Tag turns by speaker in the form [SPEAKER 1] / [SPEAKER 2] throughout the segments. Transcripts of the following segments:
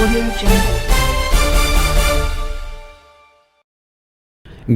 [SPEAKER 1] Audio Jungle.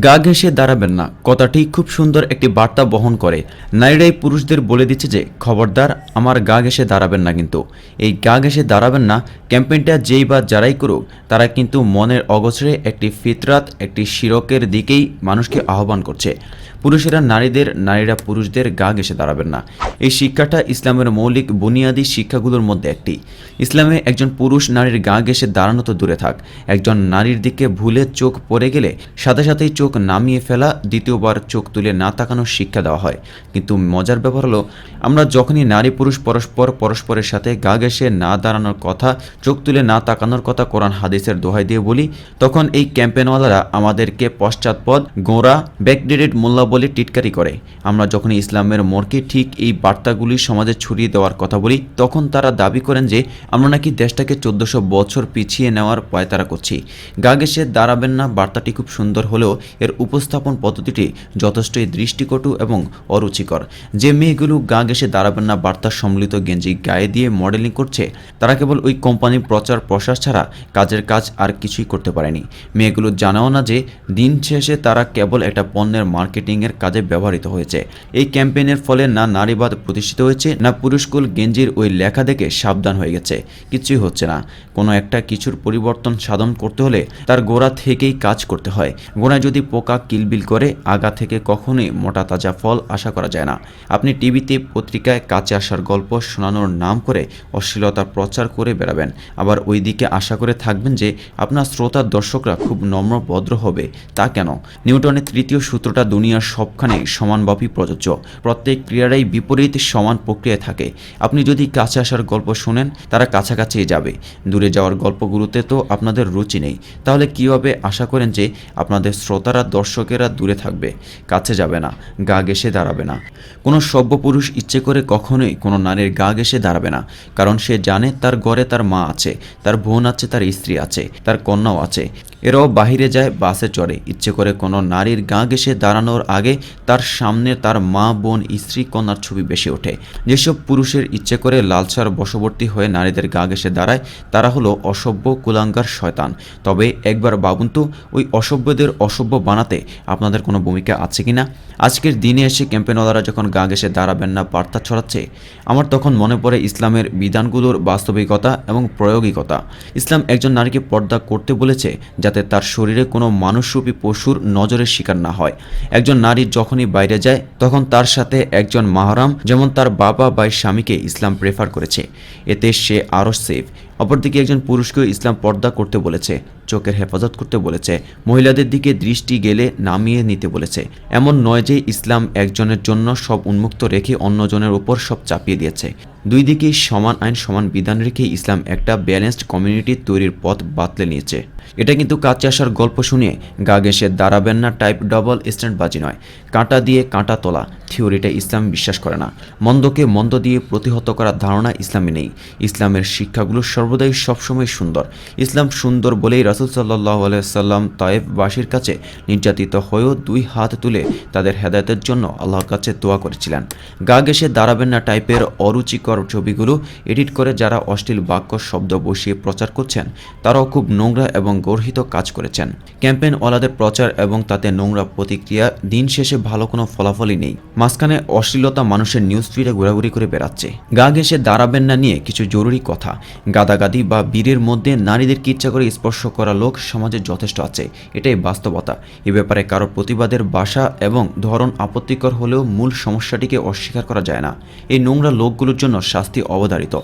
[SPEAKER 2] গা ঘেঁষে দাঁড়াবেন না। কথাটি খুব সুন্দর একটি বার্তা বহন করে। নারীরাই পুরুষদের বলে দিচ্ছে যে, খবরদার, আমার গা ঘেঁষে দাঁড়াবেন না কিন্তু। এই গা ঘেঁষে দাঁড়াবেন না, ক্যাম্পেইনটা যেই বা যারাই করুক, তারা কিন্তু মনের অগোচরে একটি ফিতরাত, একটি শিরকের দিকেই মানুষকে আহ্বান করছে। পুরুষেরা নারীদের, নারীরা পুরুষদের গা ঘেঁষে দাঁড়াবেন না। এই শিক্ষাটা ইসলামের মৌলিক বুনিয়াদী শিক্ষাগুলোর মধ্যে একটি। ইসলামে একজন পুরুষ নারীর গা ঘেঁষে দাঁড়ানো তো দূরে থাক। একজন নারীর দিকে ভুলে চোখ পড়ে গেলে সাথে সাথেই চোখ নামিয়ে ফেলা, দ্বিতীয়বার চোখ তুলে না তাকানোর শিক্ষা দেওয়া হয়। কিন্তু মজার ব্যাপার হলো, আমরা যখনই নারী পুরুষ পরস্পর পরস্পরের সাথে গা ঘেঁষে না দাঁড়ানোর কথা, চোখ তুলে না তাকানোর কথা কোরআন হাদিসের দোহাই দিয়ে বলি, তখন এই ক্যাম্পেনওয়ালারা আমাদেরকে পশ্চাৎপদ, গোঁড়া, ব্যাকডেটেড মোল্লা বলে টিটকারি করে। আমরা যখন ইসলামের মোড়কে ঠিক এই বার্তাগুলি সমাজে ছড়িয়ে দেওয়ার কথা বলি, তখন তারা দাবি করেন যে, আমরা নাকি দেশটাকে চোদ্দশো বছর পিছিয়ে নেওয়ার পায়তারা করছি। গা ঘেঁষে দাঁড়াবেন না, বার্তাটি খুব সুন্দর হলেও এর উপস্থাপন পদ্ধতিটি যথেষ্টই দৃষ্টিকটু এবং অরুচিকর। যে মেয়েগুলো গা ঘেঁষে দাঁড়াবেন না বার্তা সম্মিলিত গেঞ্জি গায়ে দিয়ে মডেলিং করছে, তারা কেবল ওই কোম্পানির প্রচার প্রসার ছাড়া কাজের কাজ আর কিছুই করতে পারেনি। মেয়েগুলো জানাও না যে দিন শেষে তারা কেবল একটা পণ্যের মার্কেটিংয়ের কাজে ব্যবহৃত হয়েছে। এই ক্যাম্পেইনের ফলে না নারীবাদ প্রতিষ্ঠিত হয়েছে, না পুরুষকুল গেঞ্জির ওই লেখা দেখে সাবধান হয়ে গেছে। কিছুই হচ্ছে না। কোনো একটা কিছুর পরিবর্তন সাধন করতে হলে তার গোড়া থেকেই কাজ করতে হয়। গোড়ায় যদি পোকা কিলবিল করে, আগা থেকে কখনোই মোটা তাজা ফল আশা করা যায় না। আপনি টিভিতে পত্রিকায় কাছে আসার গল্প শোনানোর নাম করে অশ্লীলতা প্রচার করে বেড়াবেন। আবার ওই দিকে আশা করে থাকবেন যে, আপনার শ্রোতার দর্শকরা খুব নম্র ভদ্র হবে। তা কেন? নিউটনের তৃতীয় সূত্রটা দুনিয়ার সবখানে সমানভাবেই প্রযোজ্য। প্রত্যেক ক্রিয়ারাই বিপরীত সমান প্রক্রিয়ায় থাকে। আপনি যদি কাছে আসার গল্প শোনেন, তারা কাছাকাছি যাবে। দূরে যাওয়ার গল্পগুলোতে তো আপনাদের রুচি নেই। তাহলে কীভাবে আশা করেন যে, আপনাদের শ্রোতারা দর্শকেরা দূরে থাকবে, কাছে যাবে না, গা ঘেসে দাঁড়াবে না। কোনো সভ্য পুরুষ ইচ্ছে করে কখনোই কোনো নারীর গা ঘেসে দাঁড়াবে না, কারণ সে জানে তার ঘরে তার মা আছে, তার বোন আছে, তার স্ত্রী আছে, তার কন্যাও আছে। এরাও বাহিরে যায়, বাসে চড়ে। ইচ্ছে করে কোনো নারীর গা ঘেসে দাঁড়ানোর আগে তার সামনে তার মা, বোন, স্ত্রী, কন্যার ছবি বেশি ওঠে। যেসব পুরুষের ইচ্ছে করে লালসার বশবর্তী হয়ে নারীদের গা ঘেসে দাঁড়ায়, তারা হলো অসভ্য, কুলাঙ্গার শয়তান। তবে একবার ভাবুন তো, ওই অসভ্যদের অসভ্য বানাতে আপনাদের কোনো ভূমিকা আছে কি না আজকের দিনে এসে ক্যাম্পেনওয়ালারা যখন গা ঘেসে দাঁড়াবেন না, বার্তা ছড়াচ্ছে, আমার তখন মনে পড়ে ইসলামের বিধানগুলোর বাস্তবিকতা এবং প্রয়োগিকতা। ইসলাম একজন নারীকে পর্দা করতে বলেছে যাতে তার শরীরে কোনো মানুষরূপী পশুর নজরের শিকার না হয়। একজন নারী যখনই বাইরে যায়, তখন তার সাথে একজন মাহারাম, যেমন তার বাবা বা স্বামীকে ইসলাম প্রেফার করেছে। এতে সে আরও সেফ। অপরদিকে একজন পুরুষকেও ইসলাম পর্দা করতে বলেছে, চোখের হেফাজত করতে বলেছে, মহিলাদের দিকে দৃষ্টি গেলে নামিয়ে নিতে বলেছে। এমন নয় যে ইসলাম একজনের জন্য সব উন্মুক্ত রেখে অন্যজনের উপর সব চাপিয়ে দিয়েছে। দুই দিকেই সমান আইন, সমান বিধান রেখে ইসলাম একটা ব্যালেন্সড কমিউনিটি তৈরির পথ বাতলে নিয়েছে। এটা কিন্তু কাছে আসার গল্প শুনিয়ে গা ঘেঁষে দাঁড়াবেন না টাইপ ডবল স্ট্যান্ড বাজি নয়। কাঁটা দিয়ে কাঁটা তোলা, থিওরিটা ইসলাম বিশ্বাস করে না। মন্দকে মন্দ দিয়ে প্রতিহত করার ধারণা ইসলামে নেই। ইসলামের শিক্ষাগুলো সর্বদাই সবসময় সুন্দর। ইসলাম সুন্দর বলেই রাসুল সাল্লাহ আলাইসাল্লাম তায়েববাসীর কাছে নির্যাতিত হয়েও দুই হাত তুলে তাদের হেদায়তের জন্য আল্লাহর কাছে দোয়া করেছিলেন। গা ঘেঁষে দাঁড়াবেন না টাইপের অরুচিকর ছবিগুলো এডিট করে যারা অশ্লীল বাক্য, শব্দ বসিয়ে প্রচার করছেন, তারাও খুব নোংরা এবং গর্হিত কাজ করেছেন। ক্যাম্পেইন ওয়ালাদের প্রচার এবং তাতে নোংরা প্রতিক্রিয়া দিন শেষে ভালো কোনো ফলাফলই নেই। মাঝখানে অশ্লীলতা মানুষের নিউজ ফিডে ঘোরাঘুরি করে বেড়াচ্ছে। গা ঘেঁষে দাঁড়াবেন না নিয়ে কিছু জরুরি কথা। গাদাগাদি বা বীরের মধ্যে নারীদেরকে ইচ্ছা করে স্পর্শ করা লোক সমাজে যথেষ্ট আছে, এটাই বাস্তবতা। এ ব্যাপারে কারও প্রতিবাদের বাসা এবং ধরন আপত্তিকর হলেও মূল সমস্যাটিকে অস্বীকার করা যায় না। এই নোংরা লোকগুলোর জন্য শাস্তি অবধারিত।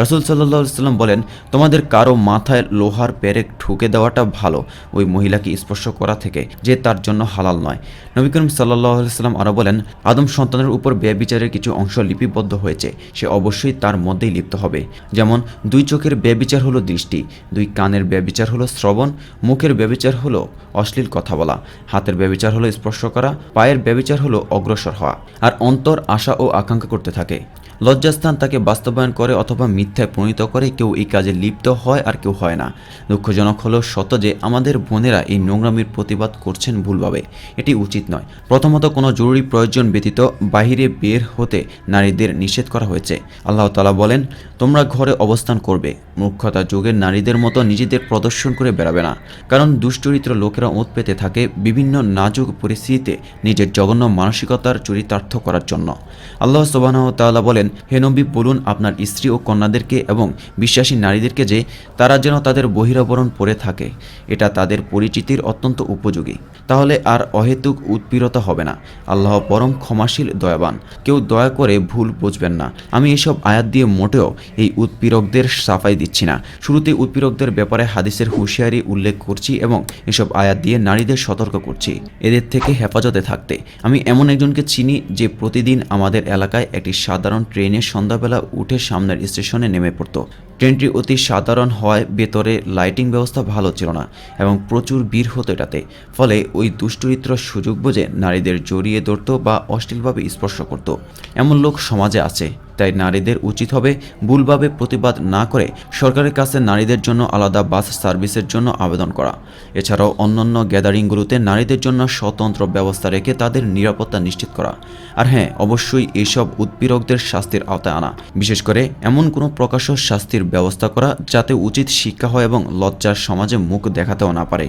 [SPEAKER 2] রাসুল সাল্লাহ সাল্লাম বলেন, তোমাদের কারও মাথায় লোহার পেরেক ঠুকে দেওয়াটা ভালো, ওই মহিলাকে স্পর্শ করা থেকে, যে তার জন্য হালাল নয়। নবী করিম সাল্লাহ সাল্লাম আরও বলেন, আদম সন্তানের উপর ব্যবিচারের কিছু অংশ লিপিবদ্ধ হয়েছে, সে অবশ্যই তার মধ্যেই লিপ্ত হবে। যেমন, দুই চোখের ব্যবিচার হলো দৃষ্টি, দুই কানের ব্যবিচার হলো শ্রবণ, মুখের ব্যবিচার হলো অশ্লীল কথা বলা, হাতের ব্যবিচার হলো স্পর্শ করা, পায়ের ব্যবিচার হলো অগ্রসর হওয়া, আর অন্তর আশা ও আকাঙ্ক্ষা করতে থাকে। লজ্জাস্থান তাকে বাস্তবায়ন করে অথবা মিথ্যায় প্রণীত করে কেউ এই কাজে লিপ্ত হয় আর কেউ হয় না। দুঃখজনক হলো সত্য যে আমাদের বোনেরা এই নোংরামির প্রতিবাদ করছেন ভুলভাবে। এটি উচিত নয়। প্রথমত কোনো জরুরি প্রয়োজন ব্যতীত বাহিরে বের হতে নারীদের নিষেধ করা হয়েছে। আল্লাহ তালা বলেন, তোমরা ঘরে অবস্থান করবে। মূর্খতা যুগের নারীদের মতো নিজেদের প্রদর্শন করে বেড়াবে না। কারণ দুশ্চরিত্র লোকেরা ওঁত পেতে থাকে বিভিন্ন নাজুক পরিস্থিতিতে নিজের জঘন্য মানসিকতার চরিতার্থ করার জন্য। আল্লাহ সোবাহ তাল্লাহ বলেন হে নবী, বলুন আপনার স্ত্রী ও কন্যাদেরকে এবং বিশ্বাসী নারীদেরকে যে তারা যেন তাদের বহিরাবরণ পরে থাকে, এটা তাদের পরিচিতির অত্যন্ত উপযোগী। তাহলে আর অহেতুক উৎপীড়তা হবে না। আল্লাহ পরম ক্ষমাশীল, দয়াবান। কেউ দয়া করে ভুল বুঝবেন না। আমি এসব আয়াত দিয়ে মোটেও এই উৎপীড়কদের সাফাই দিচ্ছি না। শুরুতে উৎপীড়কদের ব্যাপারে হাদিসের হুঁশিয়ারি উল্লেখ করছি এবং এসব আয়াত দিয়ে নারীদের সতর্ক করছি। এদের থেকে হেফাজতে থাকতে। আমি এমন একজনকে চিনি যে প্রতিদিন আমাদের এলাকায় একটি সাধারণ ট্রেনে সন্ধ্যাবেলা উঠে সামনের স্টেশনে নেমে পড়ত। ট্রেনটি অতি সাধারণ হওয়ায় ভেতরে লাইটিং ব্যবস্থা ভালো ছিল না এবং প্রচুর ভিড় হতো এটাতে, ফলে ওই দুষ্টরিত্র সুযোগ বুঝে নারীদের জড়িয়ে ধরত বা অশ্লীলভাবে স্পর্শ করত। এমন লোক সমাজে আছে। তাই নারীদের উচিত হবে ভুলভাবে প্রতিবাদ না করে সরকারের কাছে নারীদের জন্য আলাদা বাস সার্ভিসের জন্য আবেদন করা। এছাড়াও অন্যান্য গ্যাদারিংগুলোতে নারীদের জন্য স্বতন্ত্র ব্যবস্থা রেখে তাদের নিরাপত্তা নিশ্চিত করা। আর হ্যাঁ অবশ্যই এইসব উৎপীড়কদের শাস্তির আওতায় আনা। বিশেষ করে এমন কোনো প্রকাশ্য শাস্তির ব্যবস্থা করা যাতে উচিত শিক্ষা হয় এবং লজ্জার সমাজে মুখ দেখাতেও না পারে।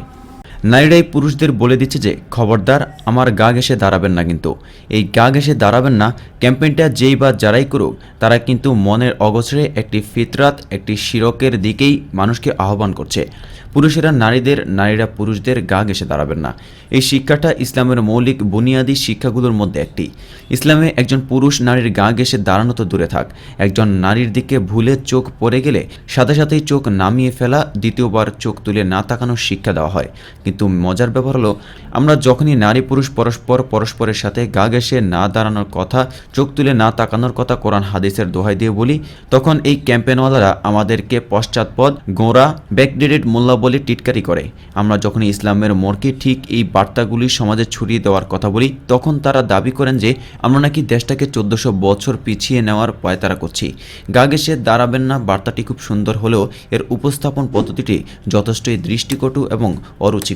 [SPEAKER 2] নারীরাই পুরুষদের বলে দিচ্ছে যে, খবরদার, আমার গা ঘেসে দাঁড়াবেন না কিন্তু। এই গা ঘেসে দাঁড়াবেন না, ক্যাম্পেইনটা যেই বা যারাই করুক, তারা কিন্তু মনের অগোচরে একটি ফিতরাত, একটি শিরকের দিকেই মানুষকে আহ্বান করছে। পুরুষেরা নারীদের, নারীরা পুরুষদের গা ঘেসে দাঁড়াবেন না। এই শিক্ষাটা ইসলামের মৌলিক বুনিয়াদী শিক্ষাগুলোর মধ্যে একটি। ইসলামে একজন পুরুষ নারীর গা ঘেসে দাঁড়ানো তো দূরে থাক। একজন নারীর দিকে ভুলে চোখ পড়ে গেলে সাথে সাথেই চোখ নামিয়ে ফেলা, দ্বিতীয়বার চোখ তুলে না তাকানোর শিক্ষা দেওয়া হয়। কিন্তু মজার ব্যাপার হলো, আমরা যখনই নারী পুরুষ পরস্পর পরস্পরের সাথে গা ঘেসে না দাঁড়ানোর কথা, চোখ তুলে না তাকানোর কথা কোরআন হাদিসের দোহাই দিয়ে বলি, তখন এই ক্যাম্পেনওয়ালারা আমাদেরকে পশ্চাৎপদ, গোঁড়া ব্যাকডেটেড মোল্লা বলে টিটকারি করে। আমরা যখন ইসলামের মোড়কে ঠিক এই বার্তাগুলি সমাজে ছড়িয়ে দেওয়ার কথা বলি, তখন তারা দাবি করেন যে, আমরা নাকি দেশটাকে চোদ্দশো বছর পিছিয়ে নেওয়ার পায়তারা করছি। গা ঘেসে দাঁড়াবেন না বার্তাটি খুব সুন্দর হলেও এর উপস্থাপন পদ্ধতিটি যথেষ্টই দৃষ্টিকটু এবং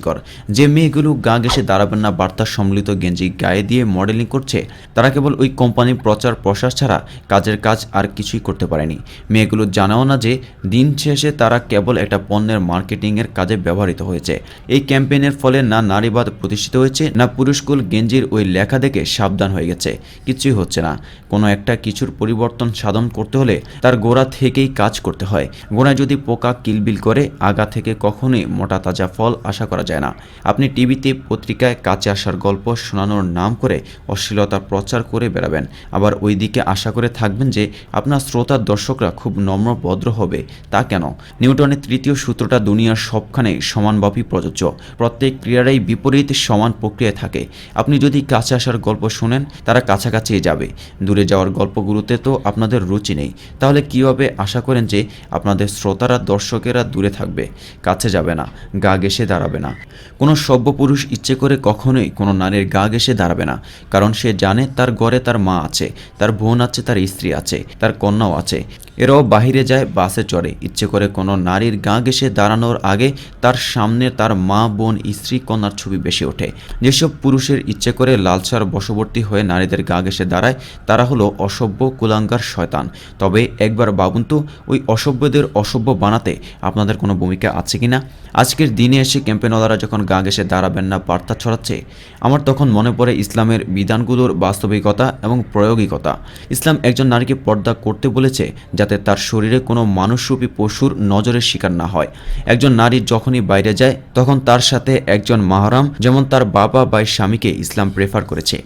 [SPEAKER 2] অরুচিকর যে মেয়েগুলো গা ঘেসে দাঁড়াবেন না, বার্তা সম্মিলিত গেঞ্জি গায়ে দিয়ে মডেলিং করছে, তারা কেবল ওই কোম্পানির প্রচার প্রসার ছাড়া কাজের কাজ আর কিছুই করতে পারেনি। মেয়েগুলো জানাও না যে দিন শেষে তারা কেবল একটা পণ্যের মার্কেটিংয়ের কাজে ব্যবহৃত হয়েছে। এই ক্যাম্পেইনের ফলে না নারীবাদ প্রতিষ্ঠিত হয়েছে, না পুরুষকুল গেঞ্জির ওই লেখা দেখে সাবধান হয়ে গেছে। কিছুই হচ্ছে না। কোনো একটা কিছুর পরিবর্তন সাধন করতে হলে তার গোড়া থেকেই কাজ করতে হয়। গোড়ায় যদি পোকা কিলবিল করে, আগা থেকে কখনোই মোটা তাজা ফল আশা করা যায় না। আপনি টিভিতে পত্রিকায় কাছে আসার গল্প শোনানোর নাম করে অশ্লীলতা প্রচার করে বেড়াবেন। আবার ওই দিকে আশা করে থাকবেন যে আপনার শ্রোতার দর্শকরা খুব নম্র ভদ্র হবে। তা কেন? নিউটনের তৃতীয় সূত্রটা দুনিয়ার সবখানে সমানভাবেই প্রযোজ্য। প্রত্যেক ক্রিয়ারাই বিপরীত সমান প্রক্রিয়ায় থাকে। আপনি যদি কাছে আসার গল্প শোনেন, তারা কাছাকাছি যাবে। দূরে যাওয়ার গল্পগুলোতে তো আপনাদের রুচি নেই। তাহলে কীভাবে আশা করেন যে আপনাদের শ্রোতারা, দর্শকেরা দূরে থাকবে? কাছে যাবে না। গা ঘেসে দাঁড়াবে না। কোনো সভ্য পুরুষ ইচ্ছে করে কখনোই কোনো নারীর গা ঘেসে দাঁড়াবে না, কারণ সে জানে তার ঘরে তার মা আছে, তার বোন আছে, তার স্ত্রী আছে, তার কন্যাও আছে। এরাও বাহিরে যায়, বাসে চড়ে। ইচ্ছে করে কোনো নারীর গা ঘেসে দাঁড়ানোর আগে তার সামনে তার মা, বোন, স্ত্রী, কন্যার ছবি বেশি ওঠে। যেসব পুরুষের ইচ্ছে করে লালসার বশবর্তী হয়ে নারীদের গা ঘেসে দাঁড়ায়, তারা হলো অসভ্য, কুলাঙ্গার শয়তান। তবে একবার ভাবুন তো, ওই অসভ্যদের অসভ্য বানাতে আপনাদের কোনো ভূমিকা আছে কি না আজকের দিনে এসে ক্যাম্পেনওয়ালারা যখন গা ঘেসে দাঁড়াবেন না, বার্তা ছড়াচ্ছে, আমার তখন মনে পড়ে ইসলামের বিধানগুলোর বাস্তবিকতা এবং প্রয়োগিকতা। ইসলাম একজন নারীকে পর্দা করতে বলেছে যাতে তার শরীরে কোনো মানুষরূপী পশুর নজরের শিকার না হয়। একজন নারী যখনই বাইরে যায়, তখন তার সাথে একজন মাহারাম, যেমন তার বাবা বা স্বামীকে ইসলাম প্রেফার করেছে।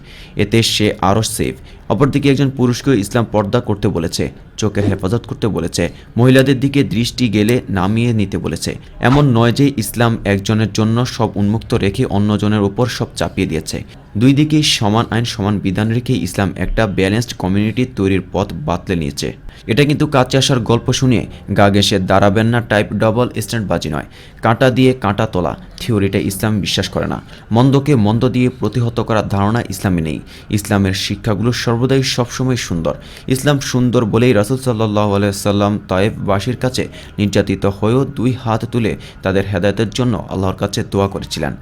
[SPEAKER 2] এতে সে আরও সেফ অপরদিকে একজন পুরুষকেও ইসলাম পর্দা করতে বলেছে, চোখের হেফাজত করতে বলেছে, মহিলাদের দিকে দৃষ্টি গেলে নামিয়ে নিতে বলেছে। এমন নয় যে ইসলাম একজনের জন্য সব উন্মুক্ত রেখে অন্যজনের উপর সব চাপিয়ে দিয়েছে। দুই দিকেই সমান আইন, সমান বিধান রেখে ইসলাম একটা ব্যালেন্সড কমিউনিটি তৈরির পথ বাতলে নিয়েছে। এটা কিন্তু কাছে আসার গল্প শুনিয়ে গা ঘেসে দাঁড়াবেন না টাইপ ডবল স্ট্যান্ড বাজি নয়, কাঁটা দিয়ে কাঁটা তোলা। থিওরিটা ইসলাম বিশ্বাস করে না। মন্দকে মন্দ দিয়ে প্রতিহত করার ধারণা ইসলামে নেই। ইসলামের শিক্ষাগুলো সর্বদাই সবসময় সুন্দর। ইসলাম সুন্দর বলেই রাসুল সাল্লাহ আলাইসাল্লাম তায়েববাসীর কাছে নির্যাতিত হয়েও দুই হাত তুলে তাদের হেদায়তের জন্য আল্লাহর কাছে দোয়া করেছিলেন।